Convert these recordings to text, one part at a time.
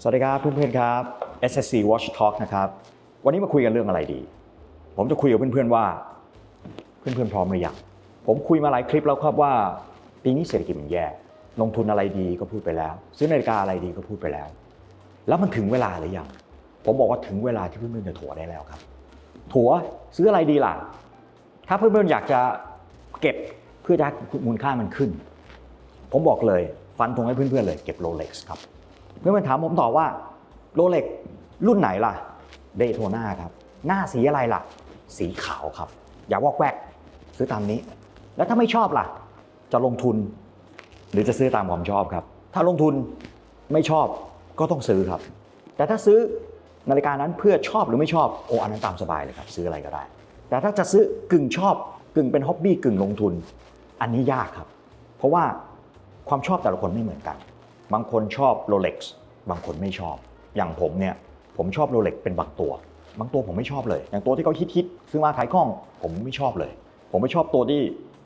สวัสดีครับเพื่อนๆครับ SSC Watch Talk นะครับ วันนี้มาคุยกันเรื่องอะไรดี ผมจะคุยกับเพื่อนๆว่า เพื่อนๆพร้อมหรือยัง ผมคุยมาหลายคลิปแล้วครับว่า ปีนี้เศรษฐกิจมันแย่ ลงทุนอะไรดีก็พูดไปแล้ว ซื้อนาฬิกาอะไรดีก็พูดไปแล้ว แล้วมันถึงเวลาหรือยัง ผมบอกว่าถึงเวลาที่เพื่อนๆจะถัวได้แล้วครับ ถัวซื้ออะไรดีล่ะ ถ้าเพื่อนๆอยากจะเก็บเพื่อจะมูลค่ามันขึ้น ผมบอกเลยฟันธงให้เพื่อนๆเลยเก็บโรเล็กซ์ครับ เพื่อนๆถามผมต่อว่าโรเล็กรุ่นไหนล่ะเดโ t นาครับ หน้าสีอะไรล่ะ สีขาวครับ อย่าวอกแวกซื้อตามนี้ แล้วถ้าไม่ชอบล่ะ จะลงทุน หรือจะซื้อตามความชอบครับ ถ้าลงทุนไม่ชอบก็ต้องซื้อครับ แต่ถ้าซื้อนาฬิกานั้นเพื่อชอบหรือไม่ชอบโอ้อันนั้นตามสบายเลยครับซื้ออะไรก็ได้ แต่ถ้าจะซื้อกึ่งชอบกึ่งเป็นฮ็อบบี้กึ่งลงทุน อันนี้ยากครับ เพราะว่าความชอบแต่ละคนไม่เหมือนกัน บางคนชอบโรเล็กซ์บางคนไม่ชอบ อย่างผมเนี่ยผมชอบโรเล็กเป็นบางตัว บางตัวผมไม่ชอบเลย อย่างตัวที่เขาฮิตๆซื้อมาขายคล่อง ผมไม่ชอบเลย ผมไม่ชอบตัวที่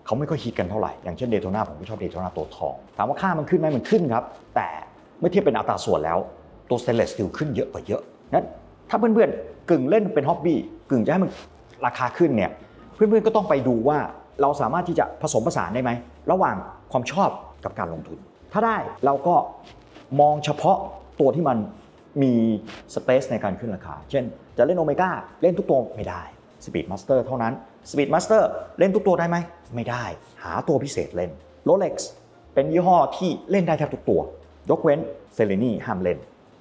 เขาไม่ค่อยฮิตกันเท่าไหร่ อย่างเช่นเดโ t นาผมไม่ชอบเดโ t นาตัวทอง ถามว่าค่ามันขึ้นไหมมันขึ้นครับ แต่เมื่อเทียบเป็นอัตราส่วนแล้ว ตัวสเตนเลสสตีลขึ้นเยอะกว่าเยอะนั้นถ้าเพื่อนๆกึ่งเล่นเป็นฮ็อบบี้กึ่งจะให้มันราคาขึ้นเนี่ยเพื่อนๆก็ต้องไปดูว่าเราสามารถที่จะผสมผสานได้ไหมระหว่างความชอบกับการลงทุน ถ้าได้เราก็มองเฉพาะตัวที่มันมีสเปซในการขึ้นราคา เช่น จะเล่นโอเมก้าเล่นทุกตัวไม่ได้ Speed Master เท่านั้น Speed Master เล่นทุกตัวได้ไหม ไม่ได้ หาตัวพิเศษเล่น Rolex เป็นยี่ห้อที่เล่นได้แทบทุกตัว ยกเว้นเซเลนีห้ามเล่น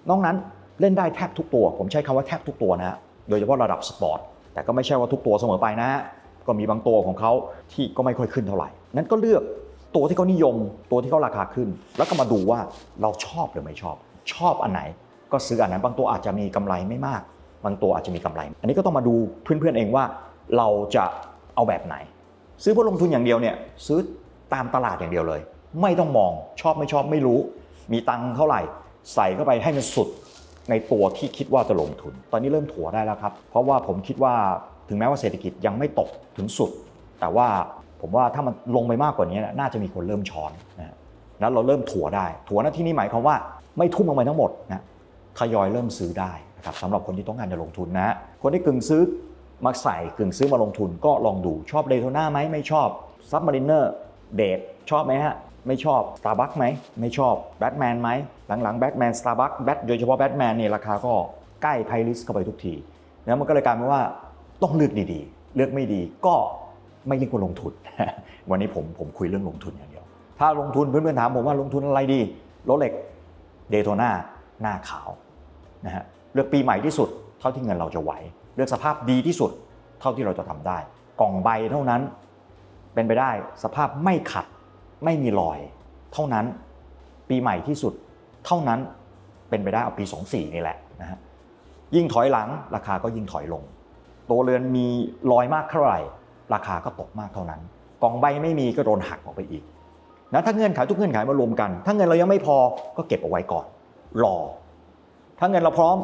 นอกนั้นเล่นได้แทบทุกตัว ผมใช้คำว่าแทบทุกตัวนะฮะโดยเฉพาะระดับสปอร์ต แต่ก็ไม่ใช่ว่าทุกตัวเสมอไปนะฮะก็มีบางตัวของเขาที่ก็ไม่ค่อยขึ้นเท่าไหร่ นั้นก็เลือก ตัวที่เขานิยม ตัวที่เขาราคาขึ้น แล้วก็มาดูว่าเราชอบหรือไม่ชอบ ชอบอันไหน ก็ซื้ออันนั้นบางตัวอาจจะมีกำไรไม่มาก บางตัวอาจจะมีกำไร อันนี้ก็ต้องมาดูเพื่อนๆเองว่า เราจะเอาแบบไหน ซื้อเพื่อลงทุนอย่างเดียวเนี่ยซื้อตามตลาดอย่างเดียวเลย ไม่ต้องมองชอบไม่ชอบไม่รู้ มีตังค์เท่าไหร่ ใส่เข้าไปให้มันสุดในตัวที่คิดว่าจะลงทุน ตอนนี้เริ่มถัวได้แล้วครับ เพราะว่าผมคิดว่าถึงแม้ว่าเศรษฐกิจยังไม่ตกถึงสุด แต่ว่า ผมว่าถ้ามันลงไปมากกว่านี้นะน่าจะมีคนเริ่มช้อนนะฮะนั้นเราเริ่มถัวได้ ถัวหน้าที่นี้หมายความว่าไม่ทุ่มลงไปทั้งหมดนะทยอยเริ่มซื้อได้นะครับสำหรับคนที่ต้องการจะลงทุนนะฮะคนที่กึ่งซื้อมาใส่กึ่งซื้อมาลงทุนก็ลองดูชอบเดโ t นาไหมไม่ชอบซับมารินเนอร์เดทชอบไหมฮะไม่ชอบ Starbucks ไหมไม่ชอบแบทแมนไหมหลังๆแบทแมน Starbucks แบทโดยเฉพาะแบทแมนเนี่ยราคาก็ใกล้ไพลิสเข้าไปทุกทีนะมันก็เลยกลายเป็นว่าต้องเลือกดีๆ เลือกไม่ดีก็ ไม่ยิ่งกว่าลงทุน วันนี้ผมผมคุยเรื่องลงทุนอย่างเดียว ถ้าลงทุนเพื่อนๆถามผมว่าลงทุนอะไรดีโรเล็กเดโ t นาหน้าขาวนะฮะเลือกปีใหม่ที่สุด เท่าที่เงินเราจะไหว เลือกสภาพดีที่สุด เท่าที่เราจะทำได้ กล่องใบเท่านั้นเป็นไปได้สภาพไม่ขัดไม่มีรอย เท่านั้นปีใหม่ที่สุด เท่านั้นเป็นไปได้เอาปี 24 นี่แหละนะฮะยิ่งถอยหลังราคาก็ยิ่งถอยลง ตัวเรือนมีรอยมากเท่าไหร่ ราคาก็ตกมากเท่านั้น กองใบไม่มีก็โดนหักออกไปอีกนะถ้าเงื่อนไขทุกเงื่อนไขมารวมกัน ถ้าเงินเรายังไม่พอก็เก็บเอาไว้ก่อน รอ ถ้าเงินเราพร้อม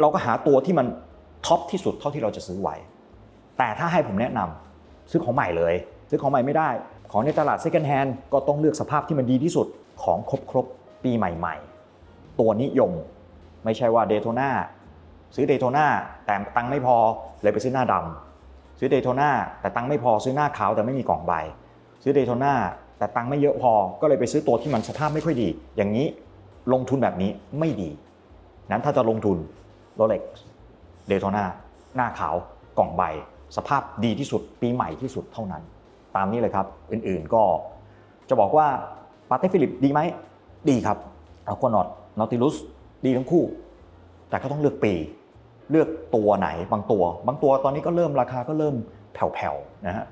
เราก็หาตัวที่มันท็อปที่สุดเท่าที่เราจะซื้อไหว แต่ถ้าให้ผมแนะนำซื้อของใหม่เลย ซื้อของใหม่ไม่ได้ ของในตลาด second hand ก็ต้องเลือกสภาพที่มันดีที่สุดของครบครบๆปีใหม่ๆ ตัวนิยม ไม่ใช่ว่าเดโ t นาซื้อเดโ t นาแต่ตังค์ไม่พอเลยไปซื้อหน้าดำ ซื้อเดโ t นาแต่ตังค์ไม่พอซื้อหน้าขาวแต่ไม่มีกล่องใบ ซื้อเดโ t นาแต่ตังค์ไม่เยอะพอก็เลยไปซื้อตัวที่มันสภาพไม่ค่อยดี อย่างนี้ลงทุนแบบนี้ไม่ดี นั้นถ้าจะลงทุนโรเล็กเดโ t นาหน้าขาวกล่องใบ สภาพดีที่สุดปีใหม่ที่สุดเท่านั้น ตามนี้เลยครับ อื่นๆก็จะบอกว่าปาเต้ฟิลิปดีไหมดีครับอาควานอตนอติลุสดีทั้งคู่ แต่ก็ต้องเลือกปี เลือกตัวไหนบางตัว บางตัวตอนนี้ก็เริ่มราคาก็เริ่มแผ่วๆนะฮะ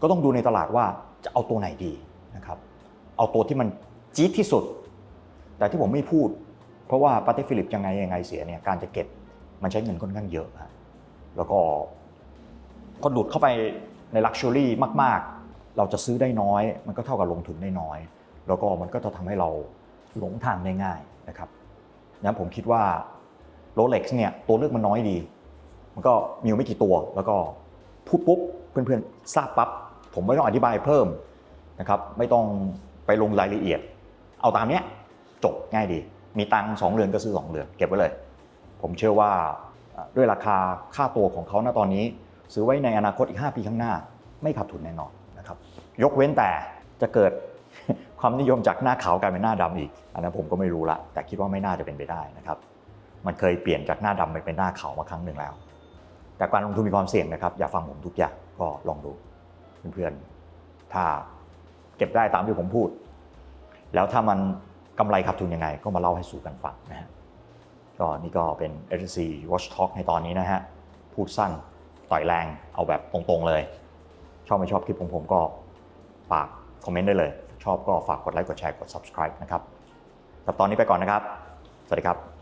ก็ต้องดูในตลาดว่าจะเอาตัวไหนดีนะครับเอาตัวที่มันจี๊ดที่สุด แต่ที่ผมไม่พูด เพราะว่าปาเต้ฟิลิปยังไงยังไงเสียเนี่ยการจะเก็บมันใช้เงินค่อนข้างเยอะฮะแล้วก็พอหลุดเข้าไปในลักชัวรี่มาก ๆ เราจะซื้อได้น้อย มันก็เท่ากับลงทุนได้น้อย แล้วก็มันก็จะทำให้เราหลงทางได้ง่ายนะครับนั้นผมคิดว่า โรเล็กซ์เนี่ยตัวเลือกมันน้อยดี มันก็มีไม่กี่ตัว แล้วก็พูดปุ๊บเพื่อนๆทราบปั๊บผมไม่ต้องอธิบายเพิ่มนะครับไม่ต้องไปลงรายละเอียด เอาตามเนี้ยจบง่ายดี มีตังสองเรือนก็ซื้อสองเรือนเก็บไว้เลย ผมเชื่อว่าด้วยราคาค่าตัวของเขาณตอนนี้ ซื้อไว้ในอนาคตอีก 5 ปีข้างหน้า ไม่ขาดทุนแน่นอนนะครับยกเว้นแต่จะเกิดความนิยมจากหน้าขาวกลายเป็นหน้าดำอีก อันนั้นผมก็ไม่รู้ละแต่คิดว่าไม่น่าจะเป็นไปได้นะครับ มันเคยเปลี่ยนจากหน้าดำไปเป็นหน้าขาวมาครั้งหนึ่งแล้ว แต่การลงทุนมีความเสี่ยงนะครับ อย่าฟังผมทุกอย่างก็ลองดู เพื่อนๆ ถ้าเก็บได้ตามที่ผมพูด แล้วถ้ามันกำไรขาดทุนยังไง ก็มาเล่าให้สู่กันฟังนะฮะก็นี่ก็เป็น s c Watch Talk ในตอนนี้นะฮะ พูดสั้นต่อยแรงเอาแบบตรงๆเลย ชอบไม่ชอบคลิปของผมก็ฝากคอมเมนต์ได้เลย ชอบก็ฝากกดไลค์กดแชร์กด subscribe นะครับสำหรับตอนนี้ไปก่อนนะครับ สวัสดีครับ